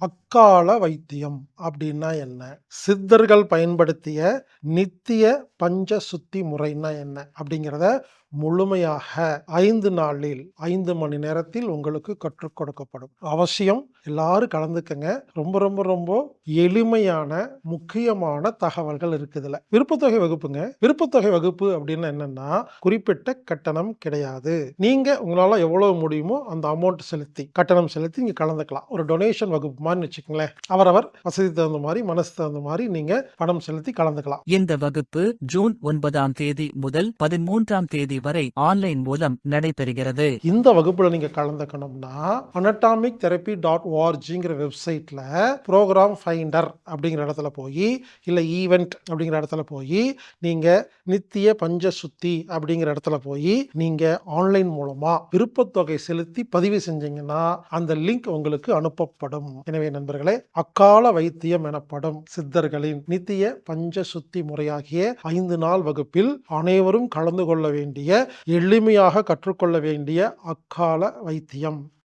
hak அக்கால வைத்தியம் அப்படின்னா என்ன? சித்தர்கள் பயன்படுத்திய நித்திய பஞ்ச சுத்தி முறைன்னா என்ன? அப்படிங்கிறத முழுமையாக ஐந்து நாளில் ஐந்து மணி நேரத்தில் உங்களுக்கு கற்றுக் கொடுக்கப்படும். அவசியம் எல்லாரும் கலந்துக்கங்க. ரொம்ப ரொம்ப ரொம்ப எளிமையான முக்கியமான தகவல்கள் இருக்குதுல. விருப்பத்தொகை வகுப்புங்க. விருப்பத்தொகை வகுப்பு அப்படின்னு என்னன்னா குறிப்பிட்ட கட்டணம் கிடையாது. நீங்க உங்களால எவ்வளவு முடியுமோ அந்த அமௌண்ட் செலுத்தி கட்டணம் செலுத்தி நீங்க கலந்துக்கலாம். ஒரு டொனேஷன் வகுப்பு மாதிரி வச்சுக்கோங்களேன். அவரவர் வசதி தகுந்த மாதிரி மனசு தகுந்த மாதிரி நீங்க பணம் செலுத்தி கலந்துக்கலாம். இந்த வகுப்பு ஜூன் ஒன்பதாம் தேதி முதல் பதிமூன்றாம் தேதி வரை ஆன்லைன் மூலம் நடைபெறுகிறது. இந்த வகுப்புல நீங்க கலந்துக்கணும்னா அனட்டாமிக் தெரப்பி டாட் ஓஆர்ஜிங்கிற வெப்சைட்ல ப்ரோக்ராம் ஃபைண்டர் அப்படிங்கிற இடத்துல போய் இல்லை ஈவெண்ட் அப்படிங்கிற இடத்துல போய் நீங்க நித்திய பஞ்ச சுத்தி அப்படிங்கிற இடத்துல போய் நீங்க ஆன்லைன் மூலமா விருப்பத்தொகை செலுத்தி பதிவு செஞ்சீங்கன்னா அந்த லிங்க் உங்களுக்கு அனுப்பப்படும். எனவே நண்பர்களே அக்கால வைத்தியம் எனப்படும் சித்தர்களின் நித்திய பஞ்ச சுத்தி முறையாகிய ஐந்து நாள் வகுப்பில் அனைவரும் கலந்து கொள்ள வேண்டிய எளிமையாக கற்றுக்கொள்ள வேண்டிய அக்கால வைத்தியம்.